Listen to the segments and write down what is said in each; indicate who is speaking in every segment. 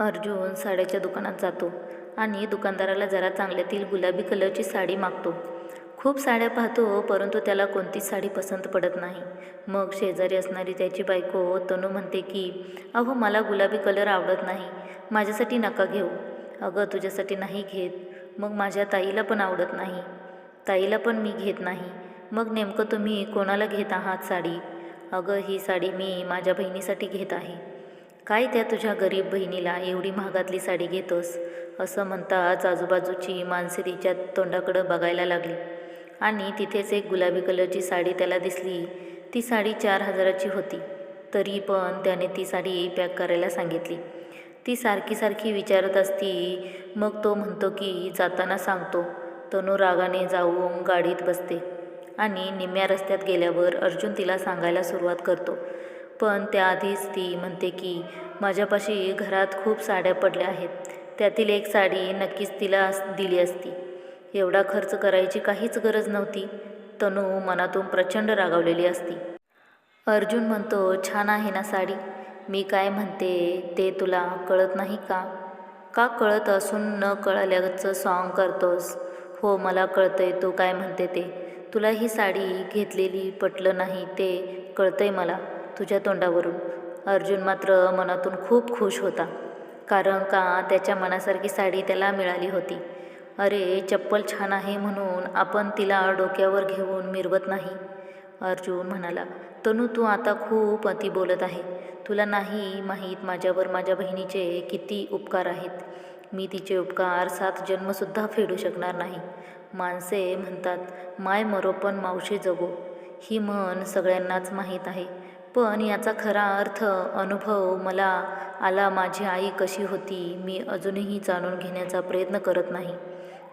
Speaker 1: अर्जुन साड्याच्या दुकानात जातो आणि दुकानदाराला जरा चांगल्यातील गुलाबी कलरची साडी मागतो. खूप साड्या पाहतो परंतु त्याला कोणतीच साडी पसंत पडत नाही. मग शेजारी असणारी त्याची बायको तनू म्हणते की अहो मला गुलाबी कलर आवडत नाही. माझ्यासाठी नका घेऊ. अगं तुझ्यासाठी नाही घेत. मग माझ्या ताईला पण आवडत नाही. ताईला पण मी घेत नाही. मग नेमकं तुम्ही कोणाला घेत आहात साडी? अगं ही साडी मी माझ्या बहिणीसाठी घेत आहे. काय त्या तुझ्या गरीब बहिणीला एवढी महागातली साडी घेतोस? असं म्हणताच आजूबाजूची माणसे तिच्या तोंडाकडं बघायला लागली. आणि तिथेच एक गुलाबी कलरची साडी त्याला दिसली. ती साडी चार हजाराची होती. तरी पण त्याने ती साडी पॅक करायला सांगितली. ती सारखी सारखी विचारत असती. मग तो म्हणतो की जाताना सांगतो. तनू रागाने जाऊन गाडीत बसते. आणि निम्म्या रस्त्यात गेल्यावर अर्जुन तिला सांगायला सुरुवात करतो. पण त्याआधीच ती म्हणते की माझ्यापाशी घरात खूप साड्या पडल्या आहेत. त्यातील एक साडी नक्कीच तिला दिली असती. एवढा खर्च करायची काहीच गरज नव्हती. तनू मनातून प्रचंड रागावलेली असती. अर्जुन म्हणतो छान आहे ना साडी. मी काय म्हणते ते तुला कळत नाही का? का कळत असून न कळल्याचं सॉंग करतोस? हो मला कळतंय. तू काय म्हणते ते? तुला ही साडी घेतलेली पटलं नाही ते कळतंय मला. तुझ्या तोंडावरून. अर्जुन मात्र मनातून खूप खुश होता. कारण का त्याच्या मनासारखी साडी त्याला मिळाली होती. अरे चप्पल छान आहे म्हणून आपण तिला डोक्यावर घेऊन मिरवत नाही. अर्जुन म्हणाला तनू तू आता खूप अति बोलत आहे. तुला नाही माहीत माझ्यावर माझ्या बहिणीचे किती उपकार आहेत. मी तिचे उपकार सात जन्मसुद्धा फेडू शकणार नाही. माणसे म्हणतात माय मरो पण मावशी जगो. ही म्हण सगळ्यांनाच माहीत आहे. पण याचा खरा अर्थ अनुभव मला आला माझी आई कशी होती मी अजूनही जाणून घेण्याचा प्रयत्न करत नाही.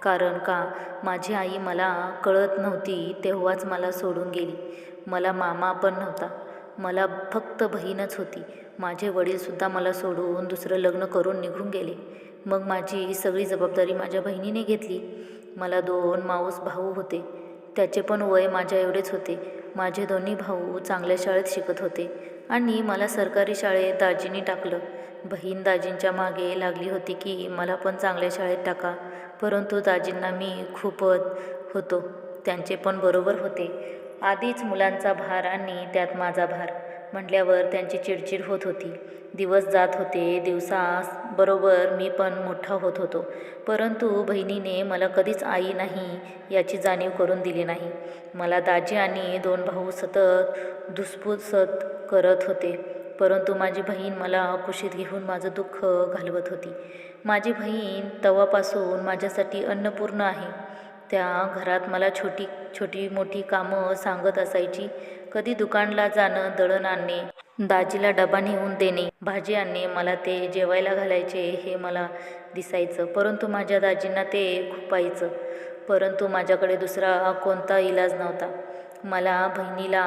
Speaker 1: कारण का माझी आई मला कळत नव्हती तेव्हाच मला सोडून गेली. मला मामा पण नव्हता. मला फक्त बहीणच होती. माझे वडीलसुद्धा मला सोडून दुसरं लग्न करून निघून गेले. मग माझी सगळी जबाबदारी माझ्या बहिणीने घेतली. मला दोन माऊस भाऊ होते. त्याचे पण वय माझ्या एवढेच होते. माझे दोन्ही भाऊ चांगल्या शाळेत शिकत होते आणि मला सरकारी शाळेत दाजींनी टाकलं. बहीण दाजींच्या मागे लागली होती की मला पण चांगल्या शाळेत टाका. परंतु दाजींना मी खूपच होतो. त्यांचे पण बरोबर होते. आधीच मुलांचा भार आणि त्यात माझा भार. म्हटल्यावर त्यांची चिडचिड होत होती. दिवस जात होते दिवसा बरोबर मी पण मोठा होत होतो. परंतु बहिणीने मला कधीच आई नाही याची जाणीव करून दिली नाही. मला दाजी आणि दोन भाऊ सतत धुसफुसत करत होते. परंतु माझी बहीण मला कुशीत घेऊन माझं दुःख घालवत होती. माझी बहीण तवापासून माझ्यासाठी अन्नपूर्ण आहे. त्या घरात मला छोटी छोटी मोठी कामं सांगत असायची. कधी दुकानला जाणं दळण आणणे दाजीला डबा नेऊन देणे भाजी आणणे मला ते जेवायला घालायचे हे मला दिसायचं. परंतु माझ्या दाजींना ते खुपायचं परंतु माझ्याकडे दुसरा कोणता इलाज नव्हता. मला बहिणीला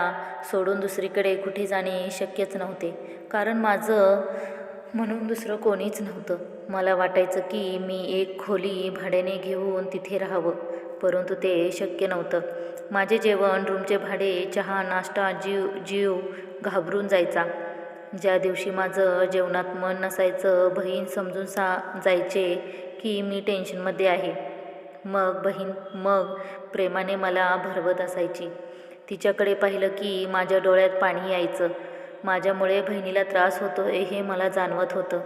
Speaker 1: सोडून दुसरीकडे कुठे जाणे शक्यच नव्हते. कारण माझं म्हणून दुसरं कोणीच नव्हतं. मला वाटायचं की मी एक खोली भाड्याने घेऊन तिथे राहावं. परंतु ते शक्य नव्हतं. माझे जेवण रूमचे भाडे चहा नाश्ता जीव जीव घाबरून जायचा. ज्या दिवशी माझं जेवणात मन नसायचं बहीण समजून सा जायचे की मी टेन्शनमध्ये आहे. मग बहीण मग प्रेमाने मला भरवत असायची. तिच्याकडे पाहिलं की माझ्या डोळ्यात पाणी यायचं. माझ्यामुळे बहिणीला त्रास होतो हे मला जाणवत होतं.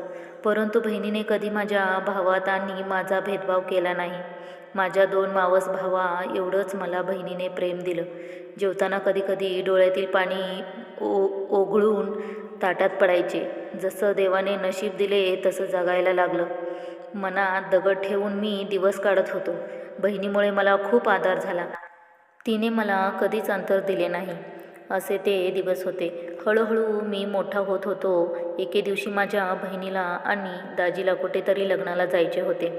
Speaker 1: परंतु बहिणीने कधी माझ्या भावात आणि माझा भेदभाव केला नाही. माझ्या दोन मावस भावा एवढंच मला बहिणीने प्रेम दिलं. जेवताना कधीकधी डोळ्यातील पाणी ओ ओघळून ताटात पडायचे. जसं देवाने नशीब दिले तसं जगायला लागलं. मनात दगड ठेवून मी दिवस काढत होतो. बहिणीमुळे मला खूप आधार झाला. तिने मला कधीच अंतर दिले नाही. असे ते दिवस होते. हळूहळू मी मोठा होत होतो. एके दिवशी माझ्या बहिणीला आणि दाजीला कुठेतरी लग्नाला जायचे होते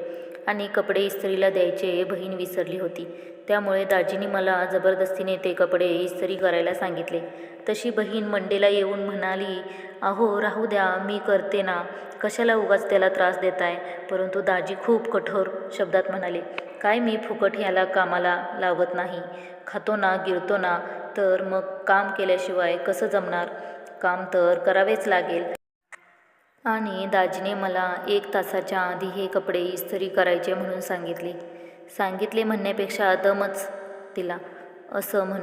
Speaker 1: आणि कपडे इस्त्रीला द्यायचे बहीण विसरली होती. त्यामुळे दाजीने मला जबरदस्तीने ते कपडे इस्त्री करायला सांगितले. तशी बहीण मंडेला येऊन म्हणाली अहो राहू द्या मी करते ना. कशाला उगाच त्याला त्रास देत आहे परंतु दाजी खूप कठोर शब्दात म्हणाले काय मी फुकट ह्याला कामाला लावत नाही. खातो ना गिरतो ना. तर मग काम केल्याशिवाय कसं जमणार? काम तर करावेच लागेल. आणि दाजीने मला एक तासाच्या आधी हे कपडे इस्त्री करायचे म्हणून सांगितले. सांगितले म्हणण्यापेक्षा दमच तिला. असं म्हण.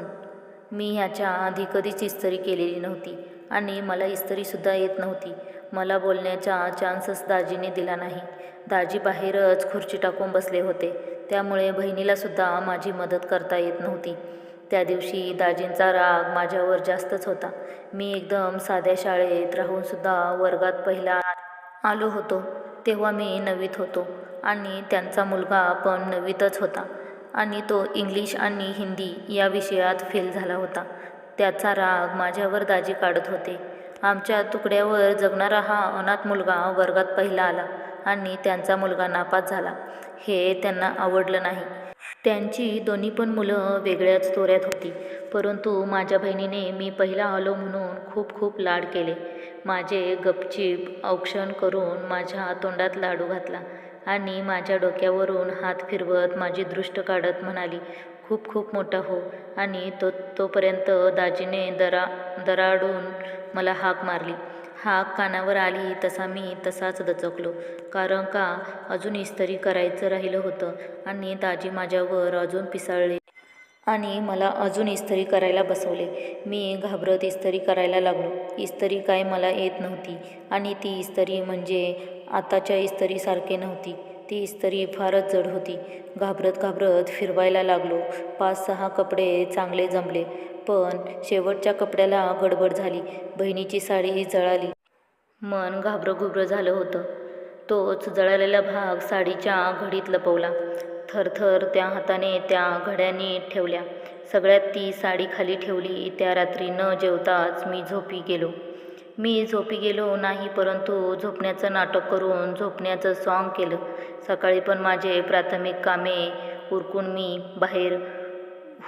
Speaker 1: मी ह्याच्या आधी कधीच इस्त्री केलेली नव्हती आणि मला इस्त्रीसुद्धा येत नव्हती. मला बोलण्याचा चान्सच दाजीने दिला नाही. दाजी बाहेरच खुर्ची टाकून बसले होते. त्यामुळे बहिणीलासुद्धा माझी मदत करता येत नव्हती. त्या दिवशी दाजींचा राग माझ्यावर जास्तच होता. मी एकदम साध्या शाळेत राहूनसुद्धा वर्गात पहिला आलो होतो. तेव्हा मी नवीत होतो आणि त्यांचा मुलगा पण नवीतच होता आणि तो इंग्लिश आणि हिंदी या विषयात फेल झाला होता. त्याचा राग माझ्यावर दाजी काढत होते. आमच्या तुकड्यावर जगणारा हा अनाथ मुलगा वर्गात पहिला आला आणि त्यांचा मुलगा नापास झाला. हे त्यांना आवडलं नाही. त्यांची दोन्ही पण मुलं वेगळ्याच तोऱ्यात होती. परंतु माझ्या बहिणीने मी पहिला आलो म्हणून खूप खूप लाड केले. माझे गपचीप औक्षण करून माझ्या तोंडात लाडू घातला आणि माझ्या डोक्यावरून हात फिरवत माझी दृष्ट काढत म्हणाली खूप खूप मोठा हो आणि तो तोपर्यंत दाजीने दरा दराडून मला हाक मारली. हाक कानावर आली तसा मी तसाच दचकलो. कारण का? अजून इस्त्री करायचं राहिलं होतं आणि दाजी माझ्यावर अजून पिसाळले. आणि मला अजून इस्त्री करायला बसवले. मी घाबरत इस्त्री करायला लागलो. इस्त्री काय मला येत नव्हती. आणि ती इस्त्री म्हणजे आताच्या इस्त्रीसारखे नव्हती. ती इस्त्री फारच जड होती. घाबरत घाबरत फिरवायला लागलो. पाच सहा कपडे चांगले जमले. पण शेवटच्या कपड्याला गडबड झाली. बहिणीची साडी जळाली. मन घाबरं घुबरं झालं होतं. तोच जळालेला भाग साडीच्या घडीत लपवला. थरथर त्या हाताने त्या घड्यानी ठेवल्या. सगळ्यात ती साडी खाली ठेवली. त्या रात्री न जेवताच मी झोपी गेलो. मी झोपी गेलो नाही परंतु झोपण्याचं नाटक करून झोपण्याचं सॉंग केलं. सकाळी पण माझे प्राथमिक कामे उरकून मी बाहेर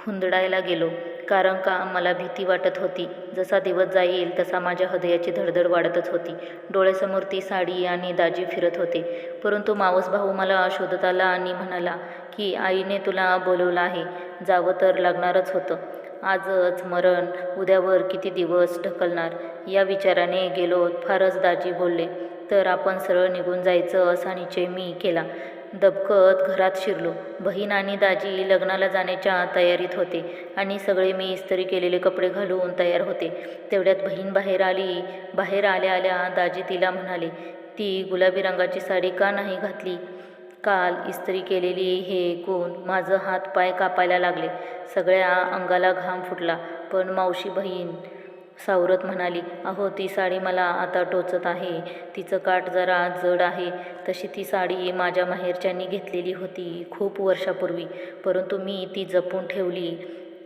Speaker 1: हुंदडायला गेलो. कारण का मला भीती वाटत होती. जसा दिवस जाईल तसा माझ्या हृदयाची धडधड वाढतच होती. डोळ्यासमोर ती साडी आणि दाजी फिरत होते. परंतु मावस भाऊ मला शोधत आला आणि म्हणाला की आईने तुला बोलवलं आहे. जावं तर लागणारच होतं. आजच मरण उद्यावर किती दिवस ढकलणार? या विचाराने गेलो. फारच दाजी बोलले तर आपण सरळ निघून जायचं असा निश्चय मी केला. दबकत घरात शिरलो. बहीण आणि दाजी लग्नाला जाण्याच्या तयारीत होते आणि सगळे मी इस्त्री केलेले कपडे घालून तयार होते. तेवढ्यात बहीण बाहेर आली. बाहेर आल्या आल्या दाजी तिला म्हणाले ती गुलाबी रंगाची साडी का नाही घातली? काल इस्त्री केलेली हे कोण? माझं हात पाय कापायला लागले. सगळ्या अंगाला घाम फुटला. पण मावशी बहीण सावरत म्हणाली अहो ती साडी मला आता टोचत आहे. तिचं काठ जरा जड आहे. तशी ती साडी माझ्या माहेरच्यांनी घेतलेली होती खूप वर्षापूर्वी. परंतु मी ती जपून ठेवली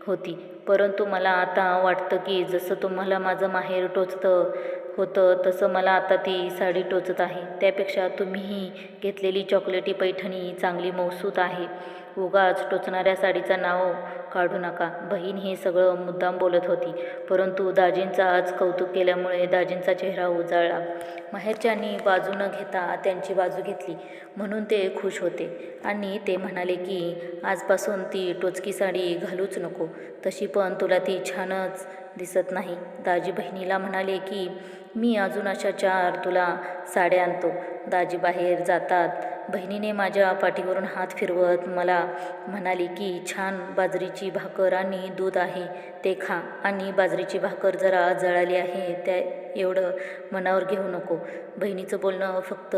Speaker 1: होती. परंतु मला आता वाटतं की जसं तुम्हाला माझं माहेर टोचतं होतं तसं मला आता ती साडी टोचत आहे. त्यापेक्षा तुम्हीही घेतलेली चॉकलेटी पैठणी चांगली मौसूत आहे. उगाच टोचणाऱ्या साडीचं नाव काढू नका. बहीण हे सगळं मुद्दाम बोलत होती. परंतु दाजींचा आज कौतुक केल्यामुळे दाजींचा चेहरा उजाळला. माहेरच्यांनी बाजू न घेता त्यांची बाजू घेतली. म्हणून ते खुश होते. आणि ते म्हणाले की आजपासून ती टोचकी साडी घालूच नको. तशी पण तुला ती छानच दिसत नाही. दाजी बहिणीला म्हणाले की मी अजून अशा चार तुला साड्या आणतो. दाजी बाहेर जातात. बहिणीने माझ्या पाठीवरून हात फिरवत मला म्हणाली की छान बाजरीची भाकर आणि दूध आहे ते खा आणि बाजरीची भाकर जरा जळाली आहे त्या एवढं मनावर घेऊ नको बहिणीचं बोलणं फक्त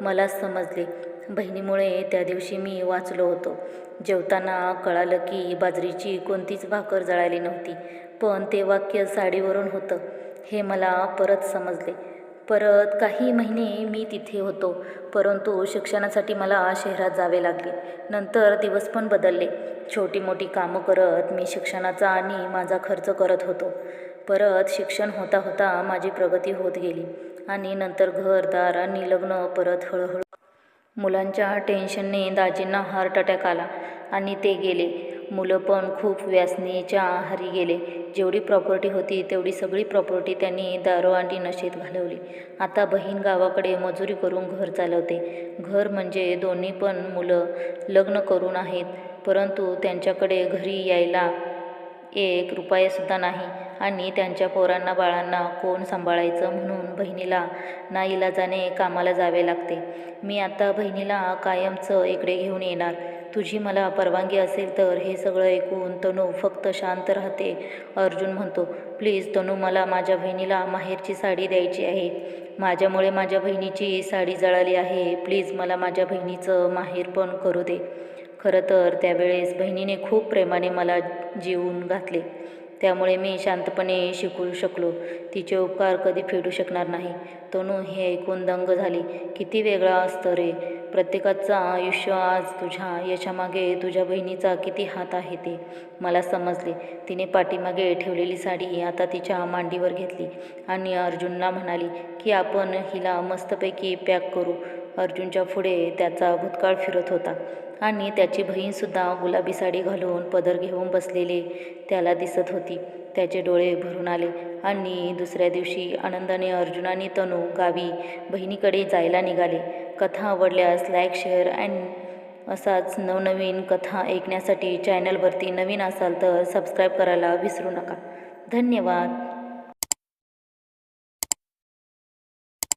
Speaker 1: मलाच समजले. बहिणीमुळे त्या दिवशी मी वाचलो होतो. जेवताना कळालं की बाजरीची कोणतीच भाकर जळाली नव्हती पण ते वाक्य साडीवरून होतं हे मला परत समजले. परत काही महिने मी तिथे होतो. परंतु शिक्षणासाठी मला शहरात जावे लागले. नंतर दिवस पण बदलले. छोटी मोठी कामं करत मी शिक्षणाचा आणि माझा खर्च करत होतो. परत शिक्षण होता होता माझी प्रगती होत गेली. आणि नंतर घरदार आणि लग्न परत हळूहळू मुलांच्या टेन्शनने दाजींना हार्ट अटॅक आला आणि ते गेले. मुलं पण खूप व्यासनीच्या आहारी गेले. जेवढी प्रॉपर्टी होती तेवढी सगळी प्रॉपर्टी त्यांनी दारू आणि नशेत घालवली. आता बहीण गावाकडे मजुरी करून घर चालवते. घर म्हणजे दोन्ही पण मुलं लग्न करून आहेत परंतु त्यांच्याकडे घरी यायला एक रुपयासुद्धा नाही आणि त्यांच्या पोरांना बाळांना कोण सांभाळायचं म्हणून बहिणीला नाईलाजाने कामाला जावे लागते. मी आता बहिणीला कायमचं इकडे घेऊन येणार. तुझी मला परवानगी असेल तर हे सगळं ऐकून तनू फक्त शांत राहते. अर्जुन म्हणतो प्लीज तनू मला माझ्या बहिणीला माहेरची साडी द्यायची आहे. माझ्यामुळे माझ्या बहिणीची साडी जळाली आहे. प्लीज मला माझ्या बहिणीचं माहेर पण करू दे. खरं तर त्यावेळेस बहिणीने खूप प्रेमाने मला जीवून घातले. त्यामुळे मी शांतपणे शिकू शकलो. तिचे उपकार कधी फेडू शकणार नाही. तनू हे ऐकून दंग झाली. किती वेगळा असतं रे. प्रत्येकाचं आयुष्य आज तुझ्या यशामागे तुझ्या बहिणीचा किती हात आहे ते मला समजले. तिने पाठीमागे ठेवलेली साडी आता तिच्या मांडीवर घेतली आणि अर्जुनला म्हणाली की आपण हिला मस्तपैकी पॅक करू. अर्जुनच्या पुढे त्याचा भूतकाळ फिरत होता. आणि त्याची बहीणसुद्धा गुलाबी साडी घालून पदर घेऊन बसलेले त्याला दिसत होती. त्याचे डोळे भरून आले आणि दुसऱ्या दिवशी आनंदाने अर्जुनाने तनू गावी बहिणीकडे जायला निघाले. कथा आवडल्यास लाईक शेअर अँड असाच नवनवीन कथा ऐकण्यासाठी चॅनलवरती नवीन असाल तर सबस्क्राईब करायला विसरू नका. धन्यवाद.